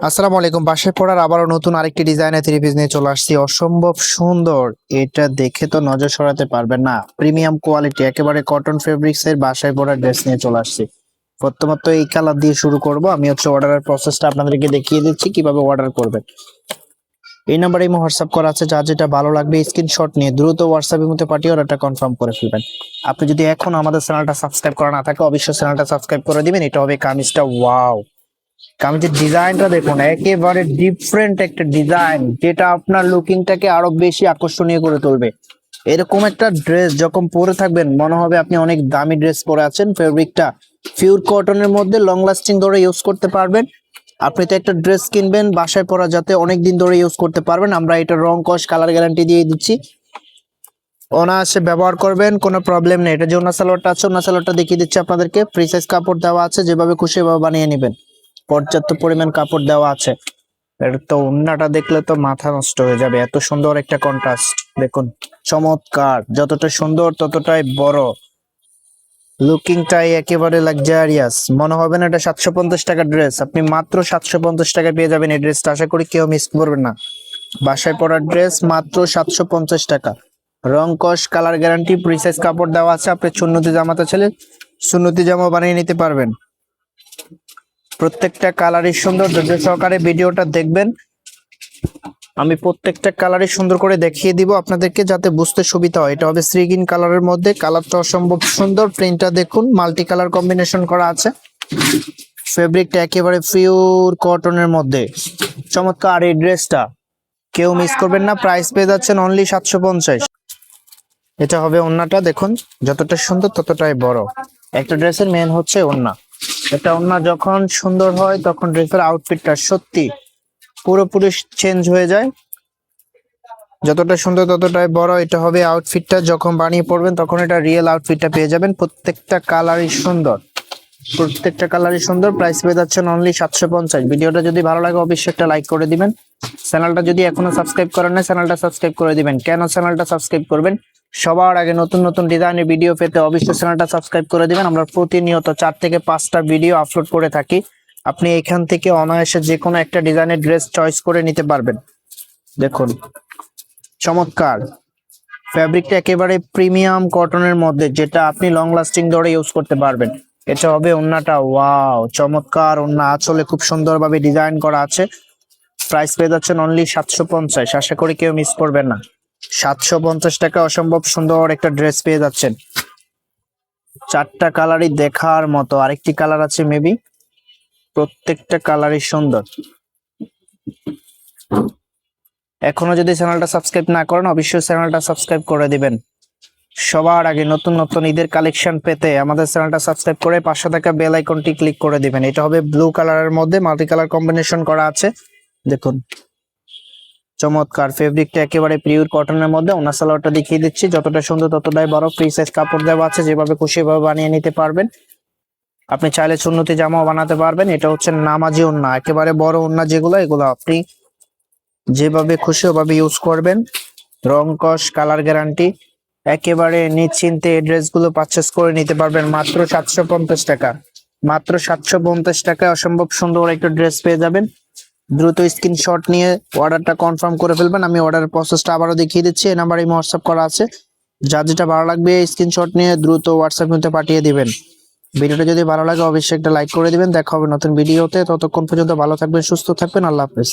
আসসালামু আলাইকুম। বাসায় পড়ার আবারও নতুন আরেকটি ডিজাইনের থ্রি পিস নিয়ে চলে আসছি। অসম্ভব সুন্দর। এটা দেখে তো নজর সরাতে পারবেন না। প্রিমিয়াম কোয়ালিটি একেবারে কটন ফেব্রিক্স এর বাসায় পড়ার ড্রেস নিয়ে চলে আসছি। প্রথমত এই কালার দিয়ে শুরু করব। আমি হচ্ছে অর্ডারের প্রসেসটা আপনাদেরকে দেখিয়ে দিচ্ছি, কীভাবে অর্ডার করবেন। এই নাম্বারে ইমো হোয়াটসঅ্যাপ করা আছে। যা যেটা ভালো লাগবে স্ক্রিনশট নিয়ে দ্রুত হোয়াটসঅ্যাপের মধ্যে পাঠিয়ে অর্ডারটা কনফার্ম করে ফেলবেন। আপনি যদি এখন আমাদের চ্যানেলটা সাবস্ক্রাইব করা না থাকে, অবশ্যই চ্যানেলটা সাবস্ক্রাইব করে দিবেন। এটা হবে কামিজটা ওয়াও কামিজের ডিজাইনটা দেখুন, একেবারে ডিফারেন্ট একটা ডিজাইন, যেটা আপনার লুকিংটাকে আরও বেশি আকর্ষণীয় করে তুলবে। এরকম একটা ড্রেস যখন পরে থাকবেন, মনে হবে আপনি অনেক দামি ড্রেস পরে আছেন ফেব্রিকটা পিওর কটনের মধ্যে লং লাস্টিং ধরে ইউজ করতে পারবেন। আপনি তো একটা ড্রেস কিনবেন, বাসায় পরা যাতে অনেক দিন ধরে ইউজ করতে পারবেন। আমরা এটা রং কস কালার গ্যারান্টি দিয়ে দিচ্ছি। অনায়াসে ব্যবহার করবেন, কোনো প্রবলেম নেই। এটা যে ওনা সালোয়ারটা আছে ওনা সালোয়ারটা দেখিয়ে দিচ্ছি আপনাদেরকে। ফ্রি সাইজ কাপড় দেওয়া আছে, যেভাবে খুশি এভাবে বানিয়ে নেবেন। পর্যাপ্ত পরিমাণ কাপড় দেওয়া আছে। তো ওন্নাটা দেখলে তো মাথা নষ্ট হয়ে যাবে। এত সুন্দর একটা কন্ট্রাস্ট দেখুন। চমৎকার। যতটা সুন্দর, ততটাই বড়। লুকিংটাই একেবারে লাক্সারিয়াস মনে হবে না এটা সাতশো পঞ্চাশ টাকা ড্রেস আপনি মাত্র সাতশো পঞ্চাশ টাকা পেয়ে যাবেন এই ড্রেসটা আশা করি কেউ মিস করবেন না। বাসায় পরার ড্রেস মাত্র সাতশো পঞ্চাশ টাকা। রং কস কালার গ্যারান্টি প্রিসাইজ কাপড় দেওয়া আছে। আপনি সুন্নতি জামাতে ছেলে, সুন্নতি জামা বানিয়ে নিতে পারবেন। প্রত্যেকটা কালারই সুন্দর ধৈর্য সহকারে ভিডিওটা দেখবেন, আমি প্রত্যেকটা কালারই সুন্দর করে দেখিয়ে দিব আপনাদেরকে যাতে বুঝতে সুবিধা হয়। এটা হবে শ্রীগিন কালারের মধ্যে। কালারটা অসম্ভব সুন্দর। প্রিন্টটা দেখুন মাল্টি কালার কম্বিনেশন করা আছে। ফেব্রিকটা একেবারে পিওর কটনের মধ্যে। চমৎকার এই ড্রেসটা কেউ মিস করবেন না। প্রাইস পেয়ে যাচ্ছেন অনলি সাতশো পঞ্চাশ। এটা হবে ওন্নাটা। দেখুন, যতটা সুন্দর ততটাই বড়। একটা ড্রেসের মেন হচ্ছে ওন্না। এটা ওন্না যখন সুন্দর হয়, তখন ড্রেসের আউটফিটটা সত্যি পুরোপুরি চেঞ্জ হয়ে যায়। যতটা সুন্দর ততটাই বড় এটা হবে আউটফিটটা যখন বানিয়ে পড়বেন তখন এটা রিয়েল আউটফিটটা পেয়ে যাবেন। প্রত্যেকটা কালারই সুন্দর। প্রত্যেকটা কালারই সুন্দর। প্রাইস পেয়ে যাচ্ছেন অনলি সাতশো পঞ্চাশ। ভিডিওটা যদি ভালো লাগে, অবশ্যই একটা লাইক করে দিবেন। চ্যানেলটা যদি এখনও সাবস্ক্রাইব করেন না চ্যানেলটা সাবস্ক্রাইব করে দিবেন। কেন চ্যানেলটা সাবস্ক্রাইব করবেন? সবার আগে নতুন নতুন ডিজাইনের ভিডিও পেতে অবশ্যই চ্যানেলটা সাবস্ক্রাইব করে দিবেন। আমরা প্রতিনিয়ত চার থেকে পাঁচটা ভিডিও আপলোড করে থাকি। আপনি এখান থেকে অনায়াসে যে কোনো একটা ডিজাইনের ড্রেস চয়েস করে নিতে পারবেন। দেখুন, চমৎকার। ফ্যাব্রিকটা একেবারে প্রিমিয়াম কটনের মধ্যে, যেটা আপনি লং লাস্টিং ধরে ইউজ করতে পারবেন। এটা হবে ওন্নাটা ওয়াও চমৎকার ওন্না। আঁচলে খুব সুন্দরভাবে ডিজাইন করা আছে। প্রাইস পেয়ে যাচ্ছেন অনলি সাতশো পঞ্চাশ। আশা করি কেউ মিস করবেন না। সাতশো পঞ্চাশ টাকা অসম্ভব সুন্দর একটা ড্রেস পেয়ে যাচ্ছেন। চারটা কালারই দেখার মতো। আরেকটি কালার আছে মেবি। প্রত্যেকটা কালারই সুন্দর। এখনও যদি চ্যানেলটা সাবস্ক্রাইব না করেন, অবশ্যই চ্যানেলটা সাবস্ক্রাইব করে দিবেন। সবার আগে নতুন নতুন ঈদের কালেকশন পেতে আমাদের চ্যানেলটা সাবস্ক্রাইব করে পাশে থাকা বেল আইকনটি ক্লিক করে দিবেন। এটা হবে ব্লু কালারের মধ্যে মাল্টি কালার কম্বিনেশন করা আছে। দেখুন। চমৎকার ফেব্রিকটা একেবারে পিওর কটনের মধ্যে। ওনার সালোয়ারটা দেখিয়ে দিচ্ছি। যতটা সুন্দর, ততটাই বড়। ফ্রি সাইজ কাপড় দেওয়া আছে, যেভাবে খুশি ভাবে বানিয়ে নিতে পারবেন। আপনি চাইলে সুন্নতি জামাও বানাতে পারবেন। এটা হচ্ছে নামাজি ওন্না, একেবারে বড় ওন্না যেগুলো, এগুলো আপনি যেভাবে খুশি ওভাবে ইউজ করবেন। রং, কস কালার গ্যারান্টি একেবারে নিশ্চিন্তে এই ড্রেসগুলো পারচেস করে নিতে পারবেন। মাত্র সাতশো পঞ্চাশ টাকা। মাত্র সাতশো পঞ্চাশ টাকায় অসম্ভব সুন্দর একটা ড্রেস পেয়ে যাবেন। দ্রুত স্ক্রিনশট নিয়ে অর্ডারটা কনফার্ম করে ফেলবেন। আমি অর্ডারের প্রসেসটা আবারও দেখিয়ে দিচ্ছি। এই নাম্বারে হোয়াটসঅ্যাপ করা আছে। যা যেটা ভালো লাগবে স্ক্রিনশট নিয়ে দ্রুত হোয়াটসঅ্যাপ মধ্যে পাঠিয়ে দিবেন। ভিডিওটা যদি ভালো লাগে, অবশ্যই একটা লাইক করে দিবেন। দেখা হবে নতুন ভিডিওতে ততক্ষণ পর্যন্ত ভালো থাকবেন, সুস্থ থাকবেন। আল্লাহ হাফেজ।